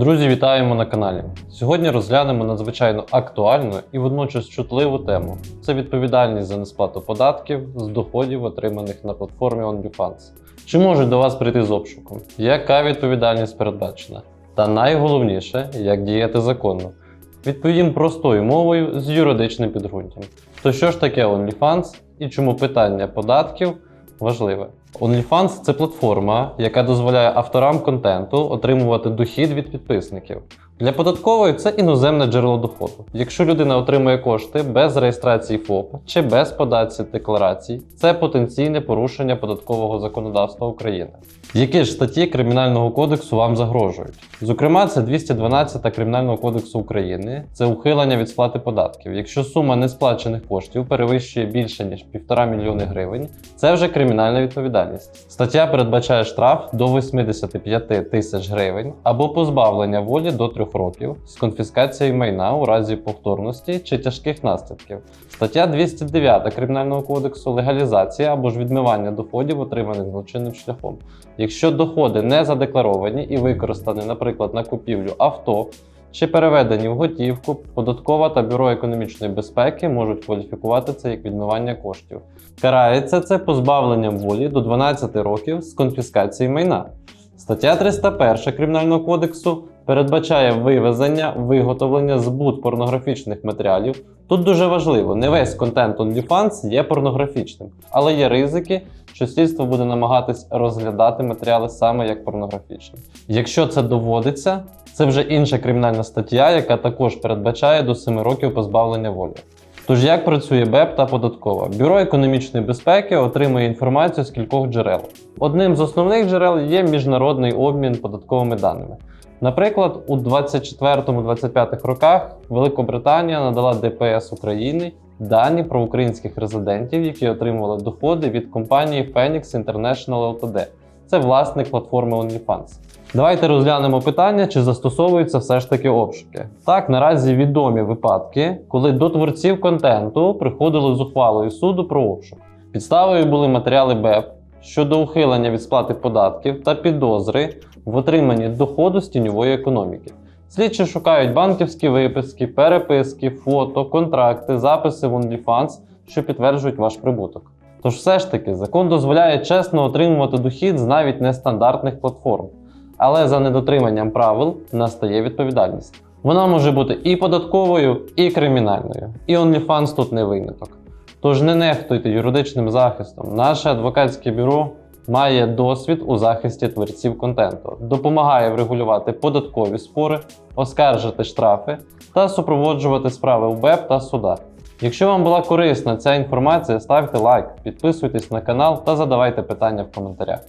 Друзі, вітаємо на каналі. Сьогодні розглянемо надзвичайно актуальну і водночас чутливу тему: це відповідальність за несплату податків з доходів, отриманих на платформі OnlyFans. Чи можуть до вас прийти з обшуком? Яка відповідальність передбачена? Та найголовніше, як діяти законно. Відповім простою мовою з юридичним підґрунтям. То що ж таке OnlyFans і чому питання податків важливе? OnlyFans – це платформа, яка дозволяє авторам контенту отримувати дохід від підписників. Для податкової це іноземне джерело доходу. Якщо людина отримує кошти без реєстрації ФОП чи без подачі декларацій, це потенційне порушення податкового законодавства України. Які ж статті Кримінального кодексу вам загрожують? Зокрема, це 212 Кримінального кодексу України, це ухилення від сплати податків. Якщо сума несплачених коштів перевищує більше ніж 1,5 мільйони гривень, це вже кримінальна відповідальність. Стаття передбачає штраф до 85 тисяч гривень або позбавлення волі до 3 років з конфіскацією майна у разі повторності чи тяжких наслідків. Стаття 209 Кримінального кодексу легалізація або ж відмивання доходів, отриманих злочинним шляхом. Якщо доходи не задекларовані і використані, наприклад, на купівлю авто чи переведені в готівку, податкова та бюро економічної безпеки можуть кваліфікувати це як відмивання коштів. Карається це позбавленням волі до 12 років з конфіскації майна. Стаття 301 Кримінального кодексу передбачає вивезення, виготовлення, збут порнографічних матеріалів. Тут дуже важливо, не весь контент OnlyFans є порнографічним, але є ризики, що слідство буде намагатись розглядати матеріали саме як порнографічні. Якщо це доводиться, це вже інша кримінальна стаття, яка також передбачає до 7 років позбавлення волі. Тож як працює БЕП та податкова? Бюро економічної безпеки отримує інформацію з кількох джерел. Одним з основних джерел є міжнародний обмін податковими даними. Наприклад, у 24-25 роках Великобританія надала ДПС України дані про українських резидентів, які отримували доходи від компанії Phoenix International Ltd. Це власник платформи OnlyFans. Давайте розглянемо питання, чи застосовуються все ж таки обшуки. Так, наразі відомі випадки, коли до творців контенту приходили з ухвалою суду про обшук. Підставою були матеріали БЕП щодо ухилення від сплати податків та підозри в отриманні доходу з тіньової економіки. Слідчі шукають банківські виписки, переписки, фото, контракти, записи в OnlyFans, що підтверджують ваш прибуток. Тож все ж таки закон дозволяє чесно отримувати дохід з навіть нестандартних платформ. Але за недотриманням правил настає відповідальність. Вона може бути і податковою, і кримінальною. І OnlyFans тут не виняток. Тож не нехтуйте юридичним захистом. Наше адвокатське бюро має досвід у захисті творців контенту, допомагає врегулювати податкові спори, оскаржити штрафи та супроводжувати справи в БЕП та судах. Якщо вам була корисна ця інформація, ставте лайк, підписуйтесь на канал та задавайте питання в коментарях.